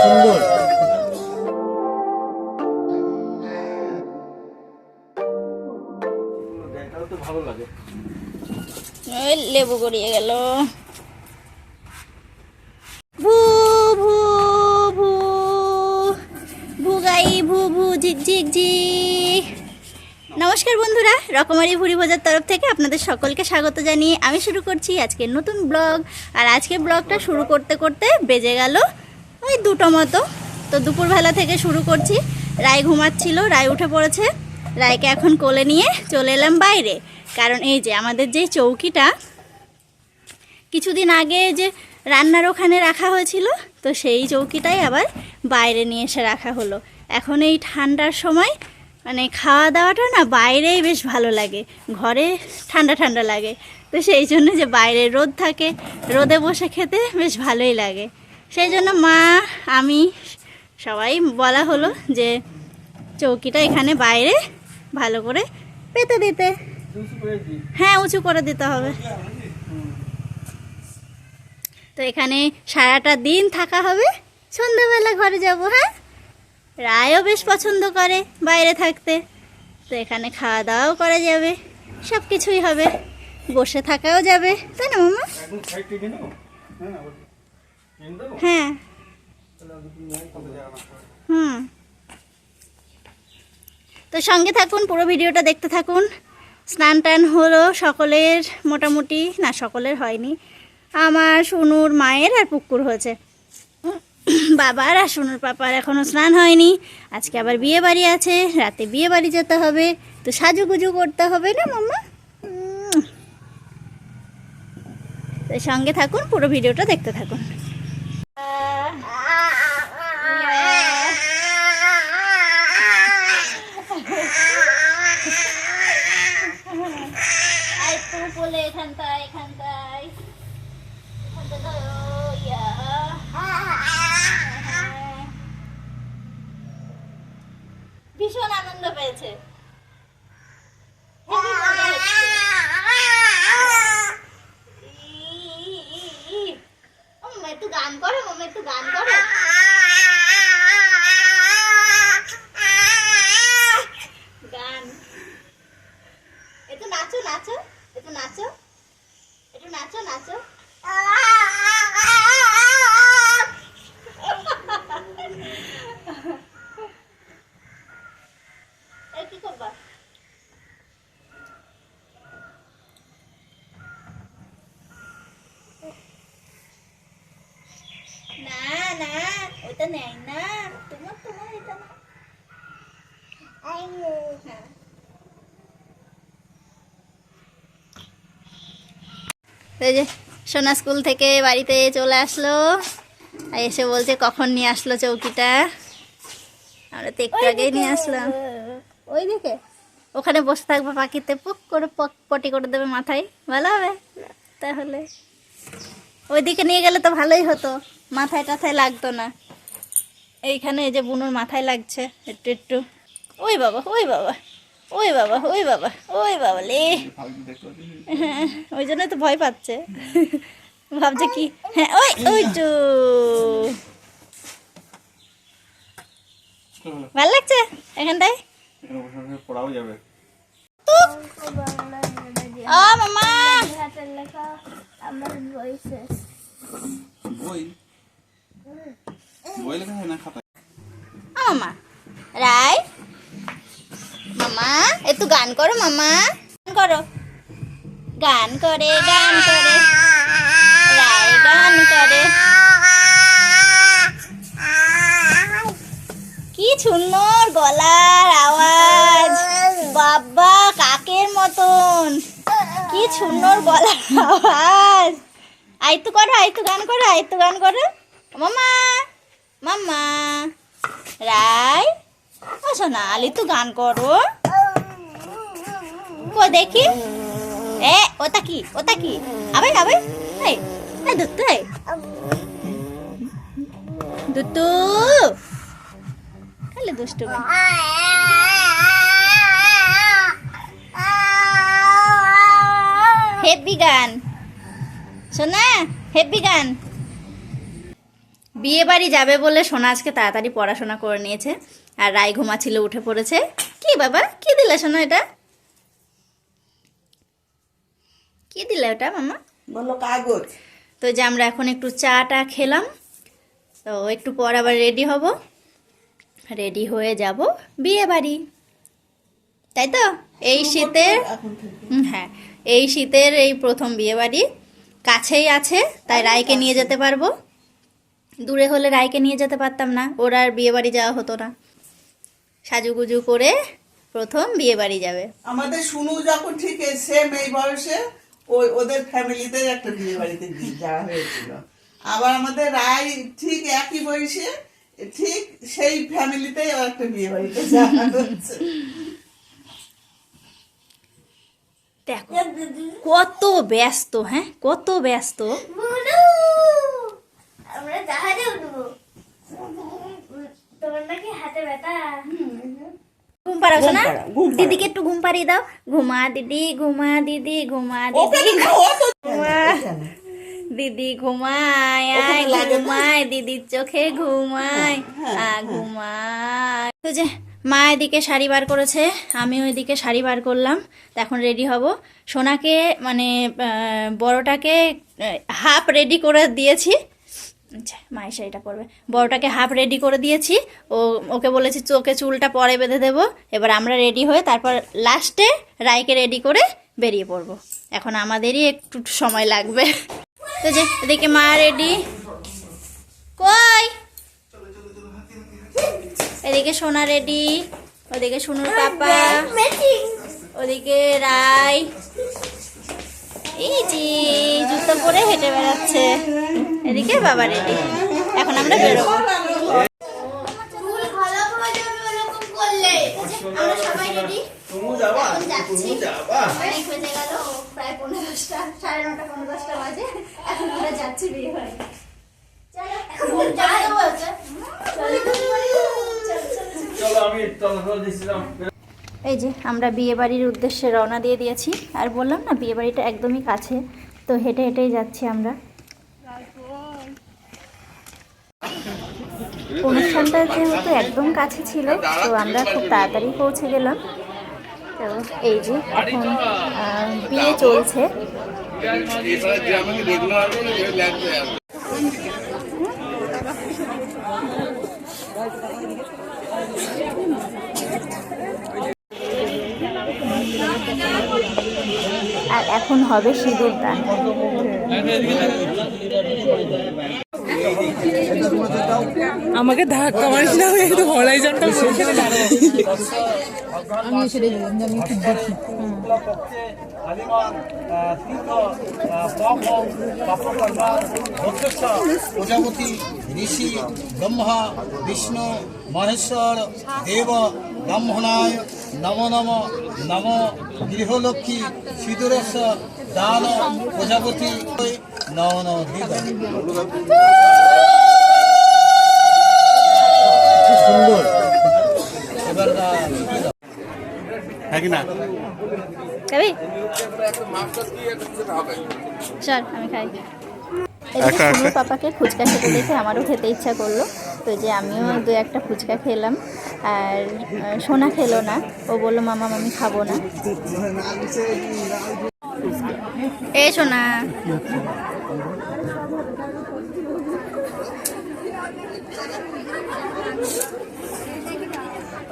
সুন্দর লেবু গড়িয়ে গেল। ভু ভু ভু ভু গাই ভু ভু ঝিক ঝিক। ঝি নমস্কার বন্ধুরা, রকমারি ভুরি ভোজার তরফ থেকে আপনাদের সকলকে স্বাগত জানিয়ে আমি শুরু করছি আজকে নতুন ব্লগ। আর আজকে ব্লগটা শুরু করতে করতে বেজে গেল ওই দুটো মতো। তো দুপুরবেলা থেকে শুরু করছি। রায় ঘুমাচ্ছিল, রায় উঠে পড়েছে। রায়কে এখন কোলে নিয়ে চলে এলাম বাইরে। কারণ এই যে আমাদের যে চৌকিটা, কিছুদিন আগে যে রান্নার ওখানে রাখা হয়েছিল, তো সেই চৌকিটাই আবার বাইরে নিয়ে এসে রাখা হলো। এখন এই ঠান্ডার সময় মানে খাওয়া দাওয়াটা না বাইরেই বেশ ভালো লাগে। ঘরে ঠান্ডা ঠান্ডা লাগে। তো সেই জন্য যে বাইরে রোদ থাকে, রোদে বসে খেতে বেশ ভালোই লাগে। সেই জন্য মা, আমি সবাই বলা হলো যে চৌকিটা এখানে বাইরে ভালো করে পেতে দিতে। হ্যাঁ উঁচু করে দিতে হবে। তো এখানে সারাটা দিন থাকা হবে। সন্ধ্যাবেলা ঘরে যাব হ্যাঁ? রায়ও বেশ পছন্দ করে বাইরে থাকতে। তো এখানে খাওয়া দাওয়াও করা যাবে সব কিছুই হবে। বসে থাকাও যাবে, তাই না, মামা? হ্যাঁ। হুম। তো সঙ্গে থাকুন, পুরো ভিডিওটা দেখতে থাকুন। স্নান টান হলো সকলের, মোটামুটি, না, সকলের হয়নি। আমার, সোনুর, মায়ের আর পুকুর হয়েছে। বাবার আর সোনুর পাপার এখনও স্নান হয়নি। আজকে আবার বিয়ে বাড়ি আছে, রাতে বিয়ে বাড়ি যেতে হবে। তো সাজুগুজু করতে হবে না, মাম্মা? তো সঙ্গে থাকুন, পুরো ভিডিওটা দেখতে থাকুন। এখানটায় এখানটায়। এখানটা ভীষণ আনন্দ পেয়েছে। একটু গান করো মাম্মা একটু গান করো গান একটু নাচো নাচো একটু নাচো একটু নাচো নাচো এ কি করবা না না ওটা নেই না তোমার তোমার এটা না হ্যাঁ এই যে সোনা স্কুল থেকে বাড়িতে চলে আসলো। আর এসে বলছে কখন নিয়ে আসলো চৌকিটা? আমরা তো একটু আগেই নিয়ে আসলাম। ওই দিকে ওখানে বসে থাকবে পাখিতে, পুক করে পক, পটি করে দেবে মাথায়। ভালো হবে? তাহলে। ওইদিকে নিয়ে গেলে তো ভালোই হতো। মাথায় টাথায় লাগতো না। এইখানে এই যে বুনুর মাথায় লাগছে, একটু একটু। ওই বাবা ওই বাবা। ওই বাবা ওই বাবা ওই বাবা লে। হ্যাঁ ওই জন্য তো ভয় পাচ্ছে। ভাবছে কি? হ্যাঁ ওই ওই তো। ভালো লাগছে? এখানটায়? এখানে বসে বসে পড়াও যাবে। ও মামা! বই? বই লেখা হয় না খাতা মামা রায় মামা একটু গান করো মামা। গান করো। গান করে গান করে। রায় গান করে। কি সুন্দর গলার আওয়াজ। বাবা, কাকের মতন। কি সুন্দর গলার আওয়াজ। আইতু করো আইতু গান করো আইতু গান করো। মামা মামা রায় ও সোনা আলি তো গান করো। কো দেখি। এ, ওটা কি ওটা কি? আবে আবে, এই দুত্তু দুত্তু। খালি দুষ্টু। হেপি গান। সোনা হেপি গান। বিয়ে বাড়ি যাবে বলে সোনা আজকে তাড়াতাড়ি পড়াশোনা করে নিয়েছে আর রায় ঘুমাচ্ছিল উঠে পড়েছে। কি বাবা কি দিলে সোনা এটা? কি দিলে ওটা মামা? বলল কাগজ। তো যে আমরা এখন একটু চাটা খেলাম তো একটু পর আবার রেডি হব। রেডি হয়ে যাব বিয়ে বাড়ি। তাই তো? এই শীতের হ্যাঁ। এই শীতের এই প্রথম বিয়ে বাড়ি কাছেই আছে তাই রায়কে নিয়ে যেতে পারব। দূরে হলে রায়কে নিয়ে যেতে পারতাম না ওর আর বিয়ে বাড়ি যাওয়া হতো না। সাজুগুজু করে প্রথম বিয়ে বাড়ি যাবে। আমাদের শুনু যখন ঠিক সেম এই বয়সে ওই ওদের ফ্যামিলিতে একটা বিয়ে বাড়িতে যাওয়া হয়েছিল। আবার আমাদের রায় ঠিক একই বয়সে ঠিক সেই ফ্যামিলিতেই ও একটা বিয়ে বাড়িতে যাওয়া হচ্ছে। দেখো কত ব্যস্ত হ্যাঁ? কত ব্যস্ত। আমরা জাহাজে উঠবো। তোমার নাকি হাতে ব্যথা? ঘুম না পাড়াও, পাড়াও। দিদিকে একটু ঘুম পাড়িয়ে দাও। ঘুমা দিদি ঘুমা দিদি ঘুমা দিদি। না, ও তো ঘুমা। দিদি ঘুমায় আয়? ঘুমায় দিদির চোখে ঘুমায় হ্যাঁ, আ হ্যাঁ। ঘুমায়। তো যে মা এদিকে শাড়ি বার করেছে আমিও এদিকে শাড়ি বার করলাম। তো এখন রেডি হব। সোনাকে মানে বড়টাকে হাফ রেডি করে দিয়েছি। আচ্ছা মায়ের শাড়িটা পরবে। বড়টাকে হাফ রেডি করে দিয়েছি। ও ওকে বলেছি চোখে চুলটা পরে বেঁধে দেবো। এবার আমরা রেডি হয়ে তারপর লাস্টে রায়কে রেডি করে বেরিয়ে পড়ব। এখন আমাদেরই একটু সময় লাগবে। তো যে এদিকে মা রেডি কই? এদিকে সোনা রেডি ওদিকে সোনুর পাপা ওদিকে রাই। এই যে জুতো পরে হেঁটে বেড়াচ্ছে। এদিকে বাবা রেডি এখন আমরা বেরোবো। আমরা সবাই রেডি তুমি যাবা? যাবা? প্রায় পনেরো দশটা সাড়ে নটা পনেরো দশটা বাজে। এখন আমরা যাচ্ছি বিয়ে হয়ে চলো এখন যাই বলছে চলো। আমি চলো চলো দিছিলাম এই যে আমরা বিয়ে বাড়ির উদ্দেশ্যে রওনা দিয়ে দিয়েছি। আর বললাম না বিয়ে বাড়িটা একদমই কাছে। তো হেঁটে হেঁটেই যাচ্ছি আমরা। অনুষ্ঠানটা যেহেতু একদম কাছে ছিল তো আমরা খুব তাড়াতাড়ি পৌঁছে গেলাম। এই যে এখন বিয়ে চলছে। আর এখন হবে সিঁদুর দান। আমাকে ধাক্কা মারিস না আমি একটু হরাইজনটা হালিমান তীর্থ পবন পাপকর্মা প্রত্যক্ষ প্রজাপতি ঋষি ব্রহ্মা বিষ্ণু মহেশ্বর দেব ব্রাহ্মণায় নম নম নম গৃহলক্ষ্মী সিঁদুরস দান প্রজাপতি নম নম দিব সুন্দর। এবার হ্যাঁ কি না? খাবি? চল আমি খাই। এদিকে সোনুর পাপাকে ফুচকা খেতে দেখে আমারও খেতে ইচ্ছা করল। তো যে আমিও দু একটা ফুচকা খেলাম। আর সোনা খেলো না। ও বলল মামা মামি খাব না। এ সোনা।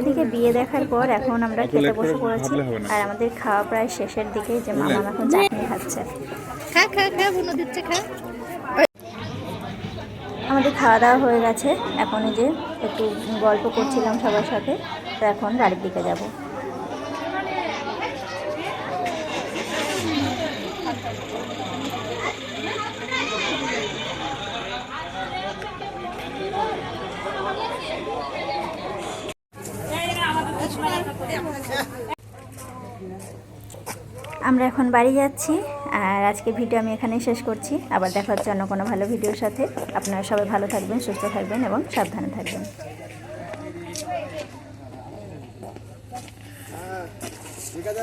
ওদিকে বিয়ে দেখার পর এখন আমরা খেতে বসে পড়েছি আর আমাদের খাওয়া প্রায় শেষের দিকে যে মামা এখন চাটনি খাচ্ছে। খা খা খা বুনো দিচ্ছে খা। আমাদের খাওয়া দাওয়া হয়ে গেছে। এখন এই যে একটু গল্প করছিলাম সবার সাথে তো এখন বাড়ির দিকে যাব। আমরা এখন বাড়ি যাচ্ছি আর আজকে ভিডিও আমি এখানেই শেষ করছি। আবার দেখা হচ্ছে অন্য কোনো ভালো ভিডিওর সাথে। আপনারা সবাই ভালো থাকবেন, সুস্থ থাকবেন এবং সাবধানে থাকবেন। ঠিক আছে